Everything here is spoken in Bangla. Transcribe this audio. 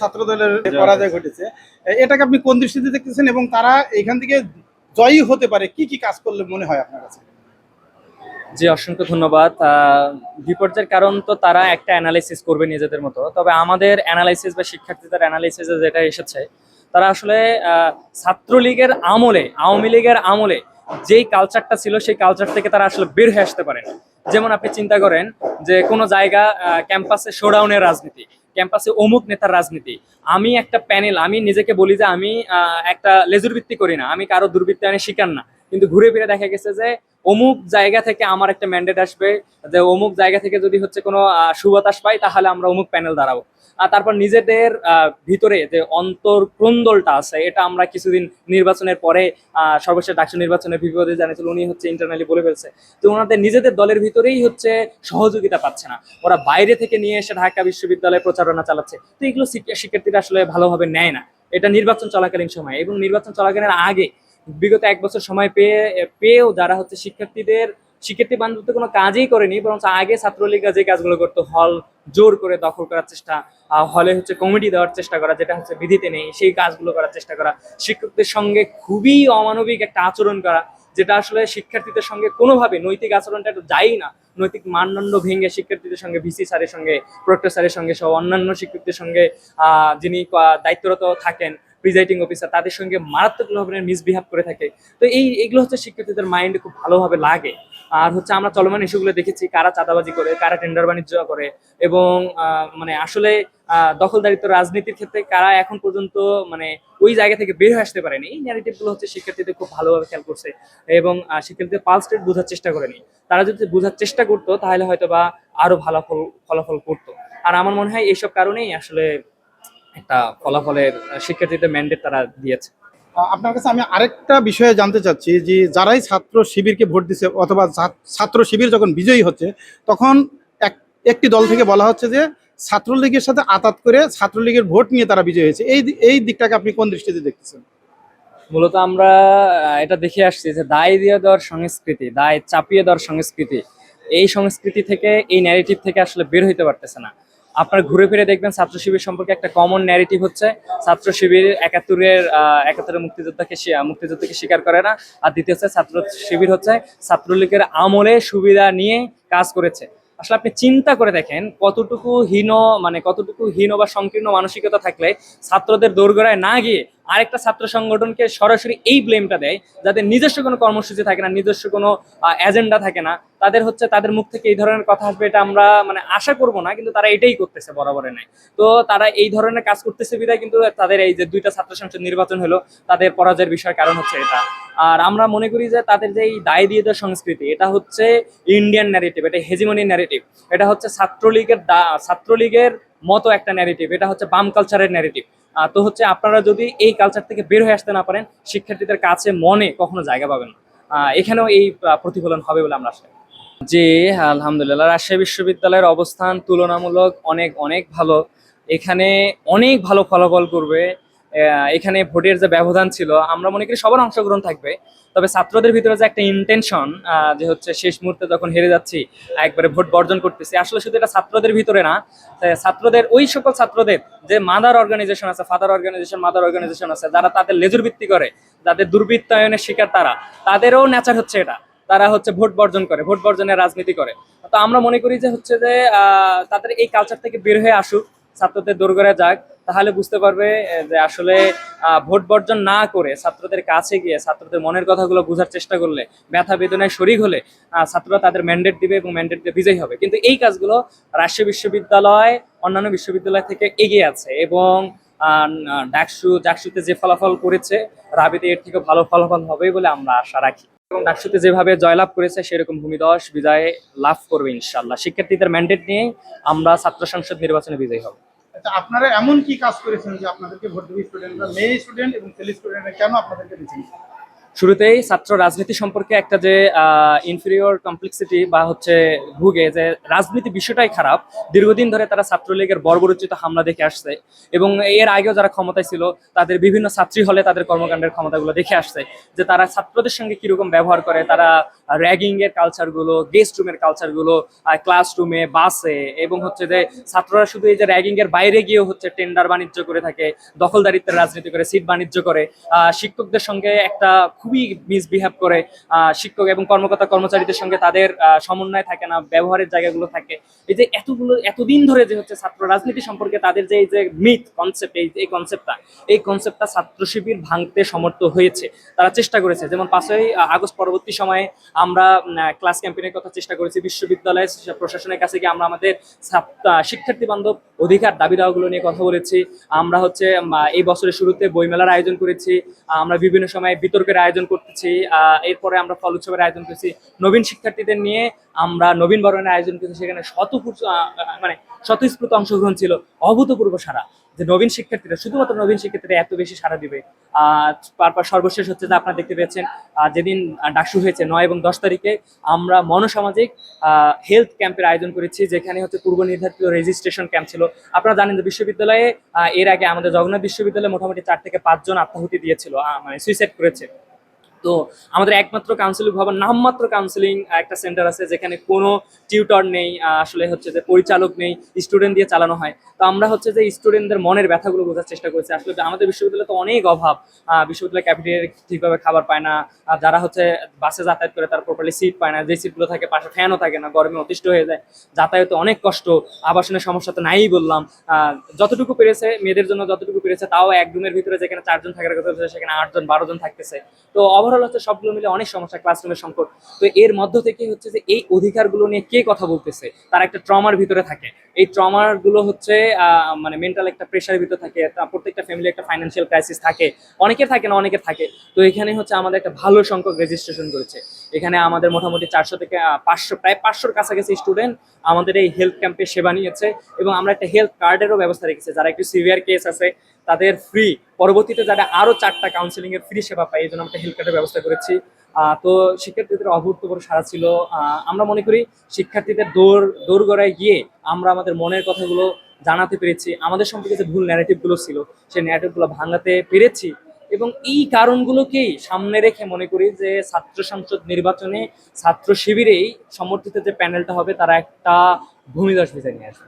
ছাত্র দলের পরাজয় ঘটেছে। এটাকে আপনি কোন দৃষ্টিতে দেখতেছেন এবং তারা এখান থেকে জয়ী হতে পারে? কি কি কাজ করলে মনে হয় আপনার কাছে? জি অসংখ্য ধন্যবাদ। বিপর্যয়ের কারণ তো তারা একটা অ্যানালাইসিস করবে নিজেদের মতো। তবে আমাদের অ্যানালাইসিস বা শিক্ষার্থীদের অ্যানালাইসিসে যেটা এসেছে তারা আসলে ছাত্রলীগের আমলে আওয়ামী লীগের আমলে যেই কালচারটা ছিল সেই কালচার থেকে তারা আসলে বের হয়ে আসতে পারে। যেমন আপনি চিন্তা করেন যে কোনো জায়গা ক্যাম্পাসে শোডাউনের রাজনীতি। ক্যাম্পাসে অমুক নেতার রাজনীতি। আমি একটা প্যানেল, আমি নিজেকে বলি যে আমি একটা লেজুর ভিত্তি করি না। আমি কারও দুর্বৃত্তায়নের শিকার না। কিন্তু ঘুরে ফিরে দেখা গেছে যে অমুক জায়গা থেকে আমার একটা ম্যান্ডেট আসবে যে অমুক জায়গা থেকে যদি হচ্ছে কোনো সুবাতাস পাই, তাহলে আমরা অমুক প্যানেল দাঁড়াবো। আর তারপর নিজেদের ভিতরে যে অন্তর ক্রন্দলটা আছে, এটা আমরা কিছুদিন নির্বাচনের পরে সর্বশেষ ডাকসু নির্বাচনের বিপদে জানিয়েছিল, উনি হচ্ছে ইন্টারনালি বলে ফেলছে। তো ওনাদের নিজেদের দলের ভিতরেই হচ্ছে সহযোগিতা পাচ্ছে না। ওরা বাইরে থেকে নিয়ে এসে ঢাকা বিশ্ববিদ্যালয়ে প্রচারণা চালাচ্ছে। তো এগুলো শিক্ষা- শিক্ষার্থীরা আসলে ভালোভাবে নেয় না। এটা নির্বাচন চলাকালীন সময়। এবং নির্বাচন চলাকালীন আগে বিগত এক বছর সময় পেয়ে, পেয়েও যারা হচ্ছে শিক্ষার্থীদের, শিক্ষার্থী বান্ধব তো কোনো কাজই করেনি বরং আগে ছাত্রলীগরা যে কাজগুলো করতো, হল জোর করে দখল করার চেষ্টা হলে হচ্ছে কমিটি দেওয়ার চেষ্টা করা, যেটা হচ্ছে বিধিতে নেই, সেই কাজগুলো করার চেষ্টা করা, শিক্ষকদের সঙ্গে খুবই অমানবিক একটা আচরণ করা, যেটা আসলে শিক্ষার্থীদের সঙ্গে কোনোভাবে নৈতিক আচরণটা একটু যাই না। নৈতিক মানদণ্ড ভেঙে শিক্ষার্থীদের সঙ্গে ভিসি স্যারের সঙ্গে, প্রক্টর স্যারের সঙ্গে সহ অন্যান্য শিক্ষকদের সঙ্গে যিনি দায়িত্বরত থাকেন প্রিজাইডিং অফিসার তাদের সঙ্গে মারাত্মক ধরনের মিসবিহেভ করে থাকে। তো এই, এগুলো হচ্ছে শিক্ষার্থীদের মাইন্ডে খুব ভালোভাবে লাগে। আর হচ্ছে আমরা চলমান ইস্যুগুলো দেখেছি, কারা চাঁদাবাজি করে, কারা টেন্ডার বাণিজ্য করে এবং মানে আসলে দখলদারিত্ব রাজনীতির ক্ষেত্রে কারা এখন পর্যন্ত মানে ওই জায়গা থেকে বের হয়ে আসতে পারেনি। এই ন্যারেটিভগুলো হচ্ছে শিক্ষার্থীদের খুব ভালোভাবে খেয়াল করছে এবং শিক্ষার্থীদের পালস রেট বোঝার চেষ্টা করেনি। তারা যদি বোঝার চেষ্টা করতো, তাহলে হয়তো বা আরও ভালো ফল- ফলাফল করতো। আর আমার মনে হয় এইসব কারণেই আসলে একটা ফলাফলের শিক্ষার্থীদের ম্যান্ডেট তারা দিয়েছে। আপনার কাছে আমি আরেকটা বিষয়ে জানতে চাচ্ছি যে যারাই ছাত্র শিবিরকে ভোট দিচ্ছে অথবা ছাত্র শিবির যখন বিজয়ী হচ্ছে তখন এক একটি দল থেকে বলা হচ্ছে যে ছাত্রলীগের সাথে আতাত করে ছাত্রলীগের ভোট নিয়ে তারা বিজয়ী হয়েছে। এই এই দিকটাকে আপনি কোন দৃষ্টিতে দেখতেছেন? মূলত আমরা এটা দেখে আসছি যে দায় দিয়ে দেওয়ার সংস্কৃতি দায় চাপিয়ে দেওয়ার সংস্কৃতি এই সংস্কৃতি থেকে এই ন্যারেটিভ থেকে আসলে বের হইতে পারতেছে না। আপনার ঘুরে ফিরে দেখবেন ছাত্র শিবির সম্পর্কে একটা কমন ন্যারেটিভ হচ্ছে। ছাত্র শিবির একাত্তরের একাত্তরের মুক্তিযোদ্ধাকে মুক্তিযোদ্ধাকে স্বীকার করে না। আর দ্বিতীয় হচ্ছে ছাত্র শিবির হচ্ছে ছাত্রলীগের আমলে সুবিধা নিয়ে কাজ করেছে। আসলে আপনি চিন্তা করে দেখেন কতটুকু হীন মানে কতটুকু হীন বা সংকীর্ণ মানসিকতা থাকলে ছাত্রদের দোরগোড়ায় না গিয়ে আরেকটা ছাত্র সংগঠনকে সরাসরি এই ব্লেমটা দেয় যাদের নিজস্ব কোনো কর্মসূচি থাকে না, নিজস্ব কোনো এজেন্ডা থাকে না, তাদের হচ্ছে তাদের মুখ থেকে এই ধরনের কথা আসবে এটা আমরা মানে আশা করব না, কিন্তু তারা এটাই করতেছে বরাবরে নাই তো তারা এই ধরনের কাজ করতেছে বিধায় কিন্তু তাদের এই যে দুইটা ছাত্র সংসদ নির্বাচন হলো, তাদের পরাজয়ের বিষয় কারণ হচ্ছে এটা। আর আমরা মনে করি যে তাদের যে এই দায় দিয়ে দেওয়ার সংস্কৃতি, এটা হচ্ছে ইন্ডিয়ান ন্যারেটিভ এটা হেজিমনি ন্যারেটিভ এটা হচ্ছে ছাত্রলীগের দা- ছাত্রলীগের মতো একটা ন্যারেটিভ এটা হচ্ছে বাম কালচারের ন্যারেটিভ তো হচ্ছে আপনারা যদি এই কালচার থেকে বের হয়ে আসতে না পারেন, শিক্ষার্থীদের কাছে মনে কখনো জায়গা পাবেন না। এখানেও এই প্রতিফলন হবে বলে আমরা আশা যে আলহামদুলিল্লাহ, রাজশাহী বিশ্ববিদ্যালয়ের অবস্থান তুলনামূলক অনেক অনেক ভালো। এখানে অনেক ভালো ফলাফল করবে এখানে ভোটের যে ব্যবধান ছিল, আমরা মনে করি সবার অংশগ্রহণ থাকবে। তবে ছাত্রদের ভিতরে যে একটা ইন্টেনশন যে হচ্ছে শেষ মুহূর্তে যখন হেরে যাচ্ছি, একবারে ভোট বর্জন করতেছি, আসলে শুধু এটা ছাত্রদের ভিতরে না ছাত্রদের, ওই সকল ছাত্রদের যে মাদার অর্গানাইজেশন আছে ফাদার অর্গানাইজেশন মাদার অর্গানাইজেশন আছে, যারা তাদের লেজুর ভিত্তি করে, যাদের দুর্বৃত্তায়নের শিকার তারা, তাদেরও নেচার হচ্ছে এটা। তারা হচ্ছে ভোট বর্জন করে, ভোট বর্জনের রাজনীতি করে। তো আমরা মনে করি যে হচ্ছে যে তাদের এই কালচার থেকে বের হয়ে আসুক। ছাত্রদের দোরগড়ে যাক, তাহলে বুঝতে পারবে যে আসলে ভোট বর্জন না করে ছাত্রদের কাছে গিয়ে ছাত্রদের মনের কথাগুলো বোঝার চেষ্টা করলে, ব্যথা বেদনায় শরিক হলে ছাত্ররা তাদের ম্যান্ডেট দিবে এবং ম্যান্ডেট দিয়ে বিজয়ী হবে। কিন্তু এই কাজগুলো রাজশাহী বিশ্ববিদ্যালয়, অন্যান্য বিশ্ববিদ্যালয় থেকে এগিয়ে আছে এবং ডাকসু, ডাকসুতে যে ফলাফল করেছে রাবিতে এর থেকে ভালো ফলাফল হবে বলে আমরা আশা রাখি। এবং ডাকসুতে যেভাবে জয়লাভ করেছে, সেরকম ভূমিদশ বিজয় লাভ করবে ইনশাল্লাহ শিক্ষার্থীদের ম্যান্ডেট নিয়ে আমরা ছাত্র সংসদ নির্বাচনে বিজয়ী হব। আচ্ছা আপনারা এমন কি কাজ করেছেন যে আপনাদেরকে ভর্তি স্টুডেন্ট স্টুডেন্টরা মেয়ে স্টুডেন্ট এবং ছেলে স্টুডেন্টরা কেন আপনাদেরকে দিচ্ছেন? শুরুতেই ছাত্র রাজনীতি সম্পর্কে একটা যে ইনফিরিয়র কমপ্লেক্সিটি বা হচ্ছে ভুগে যে রাজনীতি বিষয়টাই খারাপ, দীর্ঘদিন ধরে তারা ছাত্রলীগের বর্বরচিত হামলা দেখে আসছে এবং এর আগেও যারা ক্ষমতায় ছিল, তাদের বিভিন্ন ছাত্রী হলে তাদের কর্মকাণ্ডের ক্ষমতাগুলো দেখে আসছে যে তারা ছাত্রদের সঙ্গে কীরকম ব্যবহার করে, তারা র্যাগিং এর কালচারগুলো গেস্ট রুমের কালচারগুলো ক্লাসরুমে বাসে এবং হচ্ছে যে ছাত্ররা শুধু এই যে র্যাগিং এর বাইরে গিয়েও হচ্ছে টেন্ডার বাণিজ্য করে থাকে, দখলদারিত্বের রাজনীতি করে সিট বাণিজ্য করে শিক্ষকদের সঙ্গে একটা খুবই মিসবিহেভ করে শিক্ষক এবং কর্মকর্তা কর্মচারীদের সঙ্গে তাদের সমন্বয় থাকে না, ব্যবহারের জায়গাগুলো থাকে। এই যে এতগুলো, এতদিন ধরে যে হচ্ছে ছাত্র রাজনীতি সম্পর্কে তাদের যে এই যে মিথ কনসেপ্ট এই এই কনসেপ্টটা এই কনসেপ্টটা ছাত্র শিবির ভাঙতে সমর্থ হয়েছে। তারা চেষ্টা করেছে, যেমন পাঁচই আগস্ট পরবর্তী সময়ে আমরা ক্লাস ক্যাম্পেইনের কথা চেষ্টা করেছি বিশ্ববিদ্যালয় প্রশাসনের কাছে গিয়ে আমরা আমাদের শিক্ষার্থী বান্ধব অধিকার দাবি দাওয়াগুলো নিয়ে কথা বলেছি। আমরা হচ্ছে এই বছরের শুরুতে বইমেলার আয়োজন করেছি। আমরা বিভিন্ন সময় বিতর্কের আয়োজন করতেছি এরপরে আমরা ফল উৎসবের আয়োজন করেছি। নবীন শিক্ষার্থীদের নিয়ে আমরা নবীন বরণের আয়োজন করেছি, সেখানে শতপুর মানে স্বতঃস্ফূর্ত অংশগ্রহণ ছিল অভূতপূর্ব সারা যে নবীন শিক্ষার্থীরা, শুধুমাত্র নবীন শিক্ষার্থীরা এত বেশি সারা দিবে। তারপর সর্বশেষ হচ্ছে যে আপনারা দেখতে পেয়েছেন যেদিন ডাকসু হয়েছে নয় এবং দশ তারিখে, আমরা মনসামাজিক হেলথ ক্যাম্পের আয়োজন করেছি, যেখানে হচ্ছে পূর্ব নির্ধারিত রেজিস্ট্রেশন ক্যাম্প ছিল। আপনারা জানেন যে বিশ্ববিদ্যালয়ে এর আগে আমাদের জগন্নাথ বিশ্ববিদ্যালয়ে মোটামুটি চার থেকে পাঁচজন আত্মাহুতি দিয়েছিল মানে সুইসাইড করেছে। তো আমাদের একমাত্র কাউন্সিলিং ভবন, নামমাত্র কাউন্সিলিং একটা সেন্টার আছে যেখানে কোনো টিউটর নেই আসলে হচ্ছে যে পরিচালক নেই স্টুডেন্ট দিয়ে চালানো হয়। তো আমরা হচ্ছে যে স্টুডেন্টদের মনের ব্যথাগুলো বোঝার চেষ্টা করেছি। আসলে আমাদের বিশ্ববিদ্যালয়ে তো অনেক অভাব। বিশ্ববিদ্যালয় ক্যাফেটেরিয়া ঠিকভাবে খাবার পায় না। যারা হচ্ছে বাসে যাতায়াত করে তারা প্রপারলি সিট পায় না। যে সিটগুলো থাকে পাশে ফ্যানও থাকে না, গরমে অতিষ্ঠ হয়ে যায়। যাতায়াতে অনেক কষ্ট। আবাসনের সমস্যা তো নাই বললাম। যতটুকু পেরেছে, মেয়েদের জন্য যতটুকু পেরেছে, তাও এক রুমের ভিতরে যেখানে চারজন থাকার কথা সেখানে আটজন, বারো জন থাকতেছে। তো ওভারঅল হচ্ছে সবগুলো মিলে অনেক সমস্যা ক্লাসরুমের সংকট। তো এর মধ্য থেকে হচ্ছে যে এই অধিকারগুলো নিয়ে কে কথা বলতেছে? তার একটা ট্রমার ভিতরে থাকে। এই ট্রমারগুলো হচ্ছে মানে মেন্টাল একটা প্রেশারের ভিতরে থাকে প্রত্যেকটা ফ্যামিলি একটা ফাইন্যান্সিয়াল ক্রাইসিস থাকে। অনেকের থাকে না, অনেকের থাকে। তো এখানে হচ্ছে আমাদের একটা ভালো সংখ্যক রেজিস্ট্রেশন করেছে। এখানে আমাদের মোটামুটি চারশো থেকে পাঁচশো, প্রায় পাঁচশোর কাছাকাছি স্টুডেন্ট আমাদের এই হেলথ ক্যাম্পে সেবা নিয়েছে এবং আমরা একটা হেলথ কার্ডেরও ব্যবস্থা রেখেছি। যারা একটু সিভিয়ার কেস আছে, তাদের ফ্রি পরবর্তীতে যারা আরও চারটা কাউন্সিলিং এর ফ্রি সেবা পায়, এই জন্য আমরা হেলথ কার্ডের ব্যবস্থা করেছি। তো শিক্ষার্থীদের অভূতপূর্ব সারা ছিল। আমরা মনে করি শিক্ষার্থীদের দৌড় দৌড় গড়ায় গিয়ে আমরা আমাদের মনের কথাগুলো জানাতে পেরেছি। আমাদের সম্পর্কে যে ভুল ন্যারেটিভগুলো ছিল, সেই ন্যারেটিভগুলো ভাঙাতে পেরেছি। এবং এই কারণগুলোকেই সামনে রেখে মনে করি যে ছাত্র সংসদ নির্বাচনে ছাত্র শিবিরেই সমর্থিত যে প্যানেলটা হবে, তারা একটা ভূমিদশ বিজয় নিয়ে আসবে।